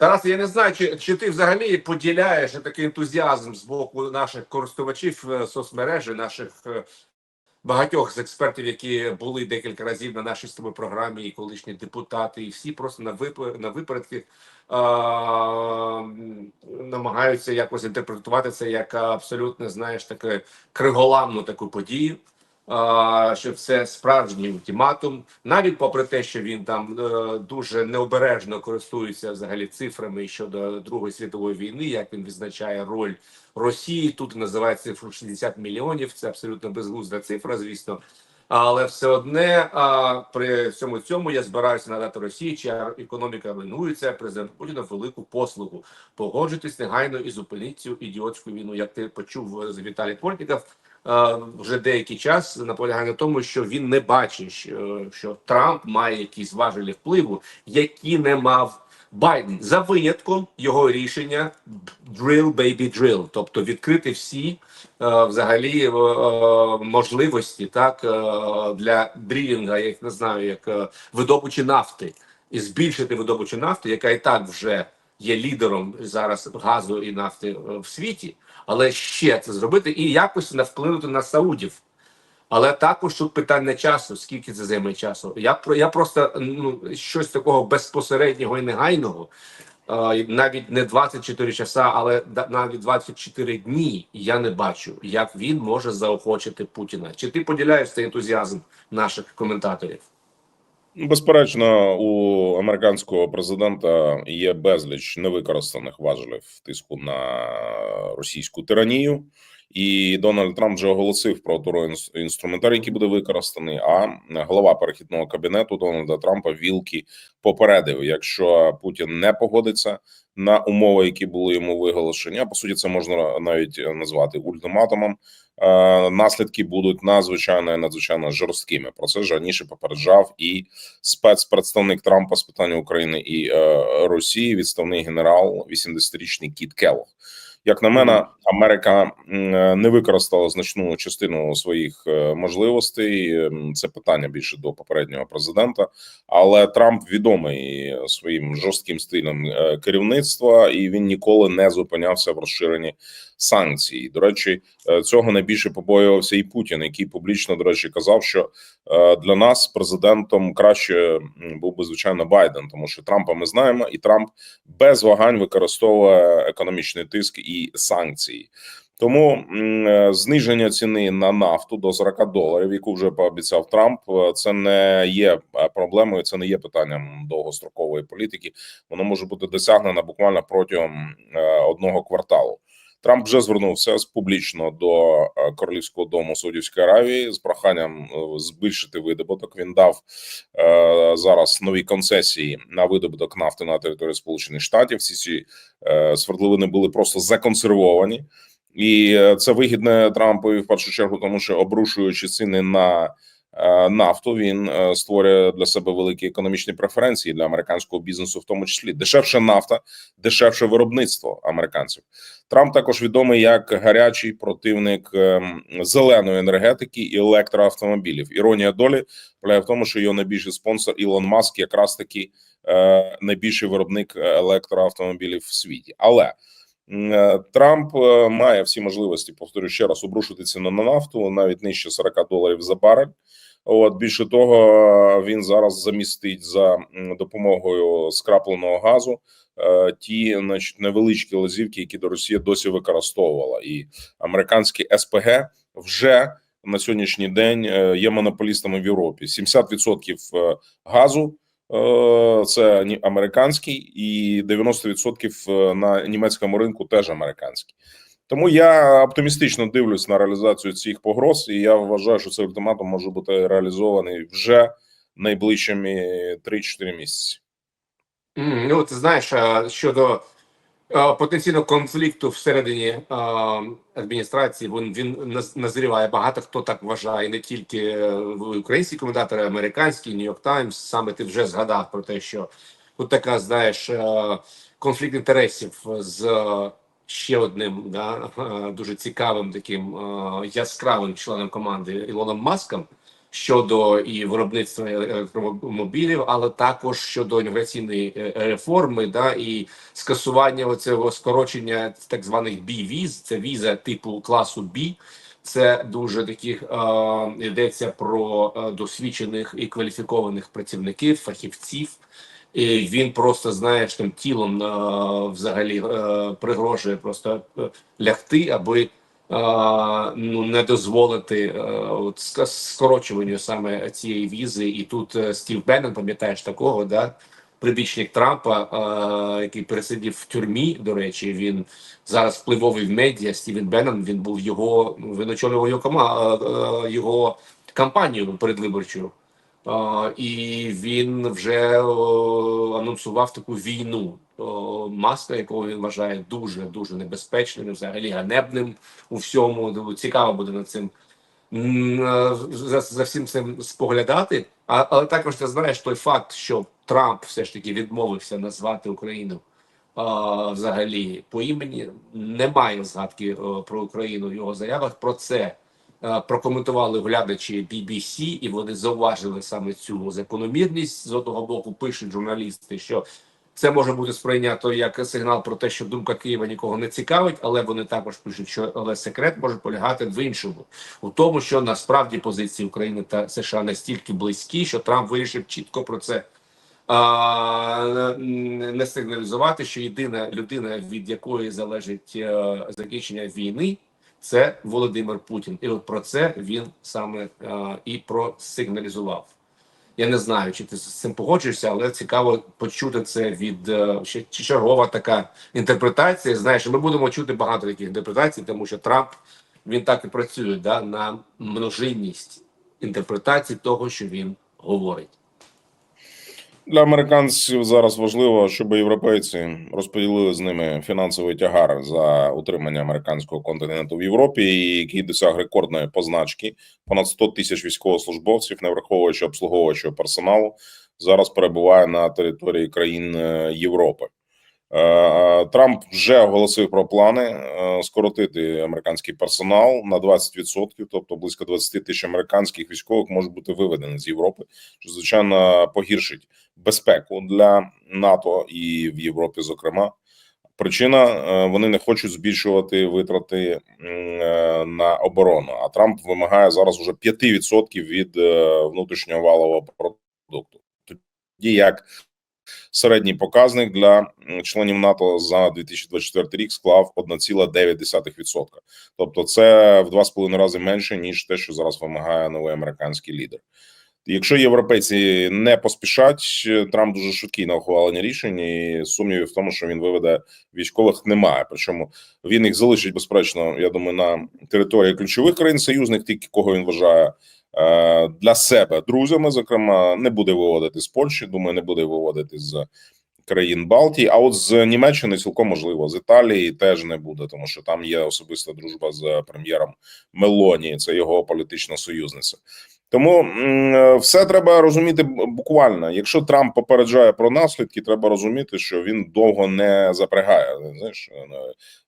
Тарас, я не знаю, чи, чи ти взагалі поділяєш такий ентузіазм з боку наших користувачів е, соцмережі, наших е, багатьох з експертів, які були декілька разів на нашій тобою програмі, і колишні депутати, і всі просто на вип... на випередки а, намагаються якось інтерпретувати це як абсолютно, знаєш, таке криголамну таку подію. Що це справжній ультиматум, навіть попри те, що він там е, дуже необережно користується взагалі цифрами щодо Другої світової війни, як він відзначає роль Росії. Тут називає цифру 60 мільйонів. Це абсолютно безглузда цифра, звісно. Але все одне а, при всьому цьому я збираюся надати Росії, чия економіка руйнується, президент Путіна велику послугу. Погоджуйтесь негайно і зупиніть цю ідіотську війну. Як ти почув з Віталій Портніков, вже деякий час наполягає на тому, що він не бачить, що, що Трамп має якісь важелі впливу, які не мав Байден. За винятком його рішення drill, baby, drill, тобто відкрити всі е, взагалі е, е, можливості так е, для дрілінга, я їх не знаю, як е, видобучі нафти, і збільшити видобучу нафти, яка і так вже є лідером зараз газу і нафти е, в світі, але ще це зробити і якось не вплинути на Саудів. Але також тут питання часу, скільки це займе часу. Я про я просто ну щось такого безпосереднього і негайного, навіть не 24 часа, але навіть 24 дні. Я не бачу, як він може заохочити Путіна. Чи ти поділяєш цей ентузіазм наших коментаторів? Безперечно, у американського президента є безліч невикористаних важелів тиску на російську тиранію, і Дональд Трамп вже оголосив про інструментарій, який буде використаний. А голова перехідного кабінету Дональда Трампа Вілкі попередив, якщо Путін не погодиться на умови, які були йому виголошені, а по суті, це можна навіть назвати ультиматумом. е, Наслідки будуть надзвичайно надзвичайно жорсткими. Про це ж раніше попереджав і спецпредставник Трампа з питань України і е, Росії, відставний генерал, 80-річний Кіт Келлог. Як на мене, Америка е, не використала значну частину своїх е, можливостей. Ем, Це питання більше до попереднього президента. Але Трамп відомий своїм жорстким стилем е, керівництва, і він ніколи не зупинявся в розширенні санкцій. До речі, е, цього найбільше побоювався і Путін, який публічно до речі казав, що е, для нас президентом краще був би звичайно Байден, тому що Трампа ми знаємо, і Трамп без вагань використовує економічний тиск і санкції. Тому е, зниження ціни на нафту до 40 доларів, яку вже пообіцяв Трамп, це не є проблемою. Це не є питанням довгострокової політики. Воно може бути досягнено буквально протягом одного кварталу. Трамп вже звернувся з публічно до е, королівського дому Саудівської Аравії з проханням е, збільшити видобуток. Він дав е, зараз нові концесії на видобуток нафти на території Сполучених Штатів. Всі ці е, свердловини були просто законсервовані, і е, це вигідне Трампові в першу чергу, тому що обрушуючи ціни на нафту, він е, створює для себе великі економічні преференції для американського бізнесу, в тому числі дешевша нафта, дешевше виробництво американців. Трамп також відомий як гарячий противник ем, зеленої енергетики і електроавтомобілів. Іронія долі полягає в тому, що його найбільший спонсор Ілон Маск якраз таки е, найбільший виробник електроавтомобілів в світі. Але е, Трамп е, має всі можливості, повторю ще раз, обрушити ціну на нафту навіть нижче 40 доларів за барель. От більше того, він зараз замістить за допомогою скрапленого газу е, ті значить, невеличкі лазівки, які до Росії досі використовувала, і американські СПГ вже на сьогоднішній день е, є монополістами в Європі. 70% е, газу е, це американський, і 90% е, на німецькому ринку теж американський. Тому я оптимістично дивлюсь на реалізацію цих погроз, і я вважаю, що цей ультиматум може бути реалізований вже найближчими 3-4 місяці. Ну, ти знаєш, е, щодо е, потенційного конфлікту всередині е, адміністрації, він, він наз- назріває. Багато хто так вважає, не тільки е, українські коментатори, американські, Нью-Йорк Таймс. Саме ти вже згадав про те, що тут така, знаєш, конфлікт інтересів з ще одним да, дуже цікавим таким яскравим членом команди Ілоном Маском. Щодо і виробництва електромобілів, але також щодо інноваційної е, реформи, да і скасування оцього скорочення так званих B-віз, це віза типу класу B. Це дуже таких е, йдеться про е, досвідчених і кваліфікованих працівників, фахівців. І він просто знаєш тим тілом е, взагалі е, пригрожує просто е, лягти, аби ну не дозволити е, от скорочуванню саме цієї візи. І тут е, Стів Беннон, пам'ятаєш такого, да? Прибічник Трампа, е, який пересидів в тюрмі. До речі, він зараз впливовий в медіа. Стівен Беннон, він був його, ну, він очолював його кома, його кампанію передвиборчу. Е, і він вже о, анонсував таку війну. Маска, якого він вважає дуже дуже небезпечним, взагалі ганебним у всьому. Ну, Цікаво буде над цим е, за, за всім цим споглядати. А, але також ти знаєш той факт, що Трамп все ж таки відмовився назвати Україну взагалі по імені. Немає згадки е, про Україну в його заявах. Про це е, прокоментували глядачі BBC, і вони зауважили саме цю закономірність. З одного боку пишуть журналісти, що це може бути сприйнято як сигнал про те, що думка Києва нікого не цікавить, але вони також пишуть, що але секрет може полягати в іншому, у тому, що насправді позиції України та США настільки близькі, що Трамп вирішив чітко про це а, не сигналізувати, що єдина людина, від якої залежить е, закінчення війни, це Володимир Путін. І от про це він саме е, і просигналізував. Я не знаю, чи ти з цим погоджуєшся, але цікаво почути це від е, ще чергова така інтерпретація. Знаєш, ми будемо чути багато таких інтерпретацій, тому що Трамп він так і працює да, на множинність інтерпретацій того, що він говорить. Для американців зараз важливо, щоб європейці розподілили з ними фінансовий тягар за утримання американського континенту в Європі, який досяг рекордної позначки. Понад 100 тисяч військовослужбовців, не враховуючи обслуговуючого персоналу, зараз перебуває на території країн е, Європи. Е, Трамп вже оголосив про плани е, скоротити американський персонал на 20%, тобто близько 20 тисяч американських військових можуть бути виведені з Європи, що звичайно погіршить безпеку для НАТО і в Європі, зокрема. Причина е, вони не хочуть збільшувати витрати е, на оборону. А Трамп вимагає зараз уже 5% від е, внутрішнього валового продукту. Тоді як середній показник для членів НАТО за 2024 рік склав 1,9%. Тобто, це в 2,5 рази менше ніж те, що зараз вимагає новий американський лідер. Якщо європейці не поспішать, Трамп дуже швидкий на ухвалення рішень, і сумнівів в тому, що він виведе військових, немає. Причому він їх залишить безперечно. Я думаю, на території ключових країн союзних, тільки кого він вважає для себе друзями. Зокрема, не буде виводити з Польщі. Думаю, не буде виводити з країн Балтії. А от з Німеччини цілком можливо з Італії теж не буде, тому що там є особиста дружба з прем'єром Мелоні. Це його політична союзниця. Тому все треба розуміти буквально. Якщо Трамп попереджає про наслідки, треба розуміти, що він довго не запрягає. Знаєш, е,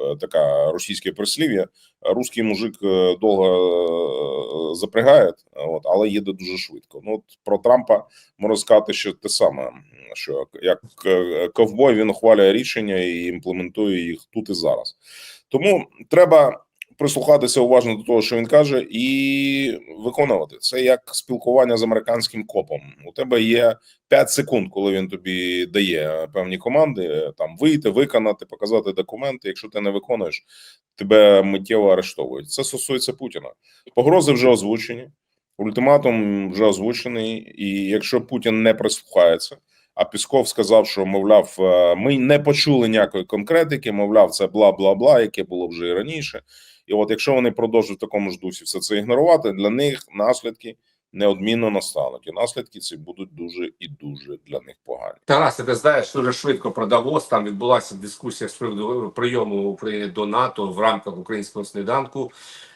е, така російське прислів'я. Руський мужик е, довго е, запрягає, от, але їде дуже швидко. Ну от про Трампа можна сказати, що те саме, що як е, ковбой він ухвалює рішення і імплементує їх тут і зараз. Тому треба прислухатися уважно до того, що він каже, і виконувати це як спілкування з американським копом. У тебе є 5 секунд, коли він тобі дає певні команди: там вийти, виконати, показати документи. Якщо ти не виконуєш, тебе миттєво арештовують. Це стосується Путіна. Погрози вже озвучені, ультиматум вже озвучений, і якщо Путін не прислухається. А Пісков сказав, що мовляв, е, ми не почули ніякої конкретики, мовляв, це бла бла бла, яке було вже і раніше. І от якщо вони продовжують в такому ж дусі все це ігнорувати, для них наслідки неодмінно настануть. І наслідки ці будуть дуже і дуже для них погані. Тарас, ти знаєш дуже швидко про Давос. Там відбулася дискусія з приводу прийому України до НАТО в рамках українського сніданку.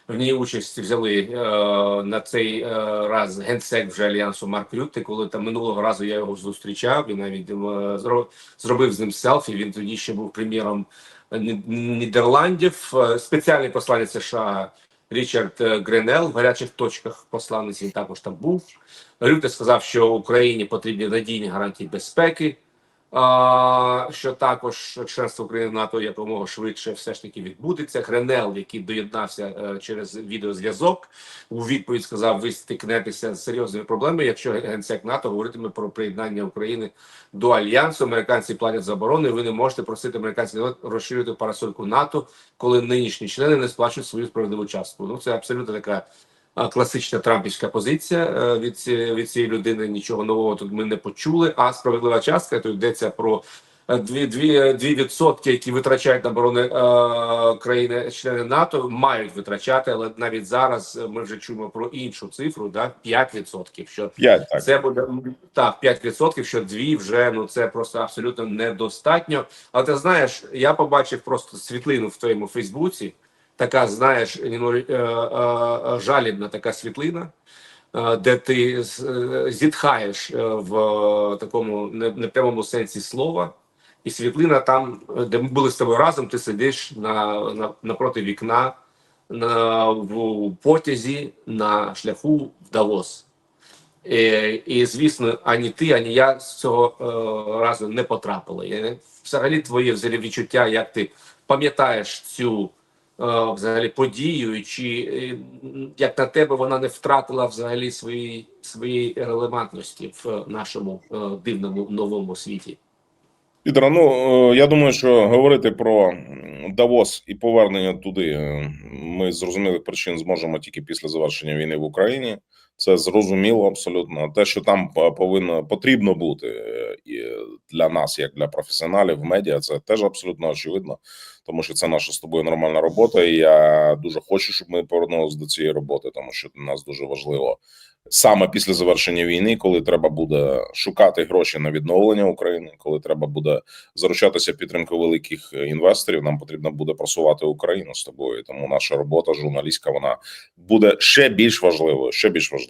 В ній участь взяли е, на цей е, раз генсек вже альянсу Марк Рютте. Коли там минулого разу я його зустрічав і навіть е, зробив з ним селфі. Він тоді ще був прем'єром Нідерландів. Е, Спеціальний посланець США Річард е, Гренел в гарячих точках посланець. Він також там був. Рюте сказав, що Україні потрібні надійні гарантії безпеки. Що також членство України НАТО якомога швидше все ж таки відбудеться. Гренел, який доєднався е, через відеозв'язок, у відповідь сказав: ви стикнетеся з серйозними проблемами, якщо генсек НАТО говоритиме про приєднання України до альянсу. Американці платять заборони. Ви не можете просити американців розширити парасольку НАТО, коли нинішні члени не сплачують свою справедливу частку. Ну це абсолютно така. Класична трампівська позиція е, від, ці- від цієї людини нічого нового тут ми не почули. А справедлива частка то йдеться про е, дві, дві, дві відсотки, які витрачають на оборони е, країни-члени НАТО, мають витрачати, але навіть зараз е, ми вже чуємо про іншу цифру, да 5%, Що 5, так. це буде так, 5%, що дві вже ну це просто абсолютно недостатньо. Але ти знаєш, я побачив просто світлину в твоєму Фейсбуці. Така, знаєш, е, е, е, жалібна така світлина, де ти зітхаєш в такому непрямому сенсі слова. І світлина там, де ми були з тобою разом, ти сидиш на, на напроти вікна на в потязі на шляху в Давос. І, і звісно, ані ти, ані я з цього е, разу не потрапили. Взагалі твоє взагалі відчуття, як ти пам'ятаєш цю взагалі подію, чи е, як на тебе вона не втратила взагалі свої, своєї релевантності в нашому е, дивному новому світі? ідра. ну е, я думаю, що говорити про Давос і повернення туди е, ми з зрозумілих причин зможемо тільки після завершення війни в Україні. Це зрозуміло абсолютно. Те, що там е, повинно потрібно бути е, і для нас, як для професіоналів медіа, це теж абсолютно очевидно, тому що це наша з тобою нормальна робота. І я дуже хочу, щоб ми повернулися до цієї роботи, тому що для нас дуже важливо саме після завершення війни, коли треба буде шукати гроші на відновлення України, коли треба буде заручатися підтримкою великих е, інвесторів, нам потрібно буде просувати Україну з тобою. Тому наша робота журналістська вона буде ще більш важливою. Ще більш важливою.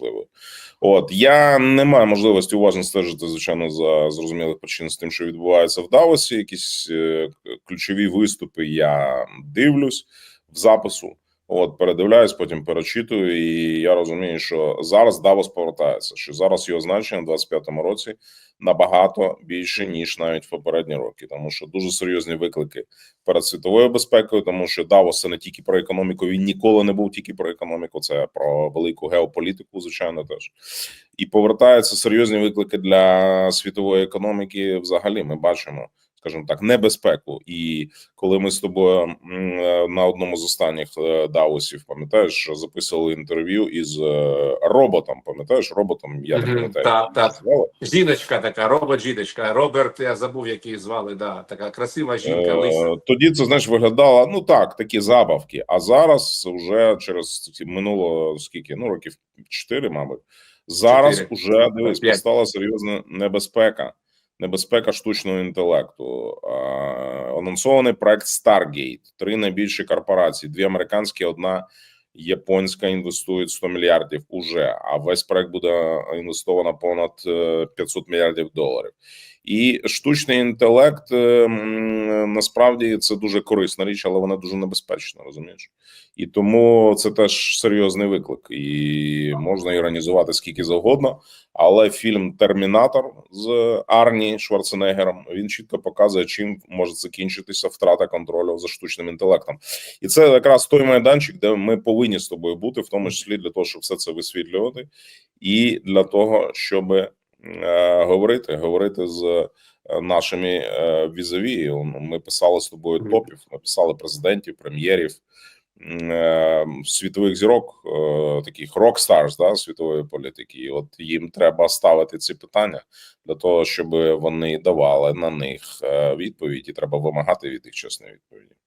От я не маю можливості уважно стежити, звичайно, за зрозумілих причин з тим, що відбувається в Давосі. Якісь е, ключові виступи я дивлюсь в запису. От передивляюсь, потім перечитую, і я розумію, що зараз Давос повертається. Що зараз його значення в 25-му році набагато більше ніж навіть в попередні роки, тому що дуже серйозні виклики перед світовою безпекою, тому що Давос це не тільки про економіку. Він ніколи не був тільки про економіку, це про велику геополітику, звичайно, теж і повертаються серйозні виклики для світової економіки. Взагалі, ми бачимо. Скажімо так, небезпеку, і коли ми з тобою е, на одному з останніх е, Давосів, пам'ятаєш, записували інтерв'ю із е, роботом. Пам'ятаєш, роботом я не пам'ятаю, так, так. Жіночка така, робот жіночка. Роберт, я забув, як її звали. Да, така красива жінка, лиса. Тоді це знаєш виглядало ну так, такі забавки. А зараз вже через минуло скільки ну років 4, мабуть. Зараз Чотири. уже дивись, постала серйозна небезпека. Небезпека штучного інтелекту. Анонсований проект Stargate. Три найбільші корпорації: дві американські, одна японська інвестують 100 мільярдів уже. А весь проект буде інвестовано понад е, 500 мільярдів доларів. І штучний інтелект е, насправді це дуже корисна річ, але вона дуже небезпечна, розумієш? І тому це теж серйозний виклик. І можна іронізувати скільки завгодно. Але фільм Термінатор з Арні Шварценеггером він чітко показує, чим може закінчитися втрата контролю за штучним інтелектом. І це якраз той майданчик, де ми повинні з тобою бути, в тому числі для того, щоб все це висвітлювати, і для того, щоб говорити, говорити з е, нашими е, візаві. Ми писали з тобою топів, ми писали президентів, прем'єрів. е, Світових зірок, е, таких рок-старс да, світової політики, і от їм треба ставити ці питання для того, щоб вони давали на них е, відповідь, і треба вимагати від них чесної відповіді.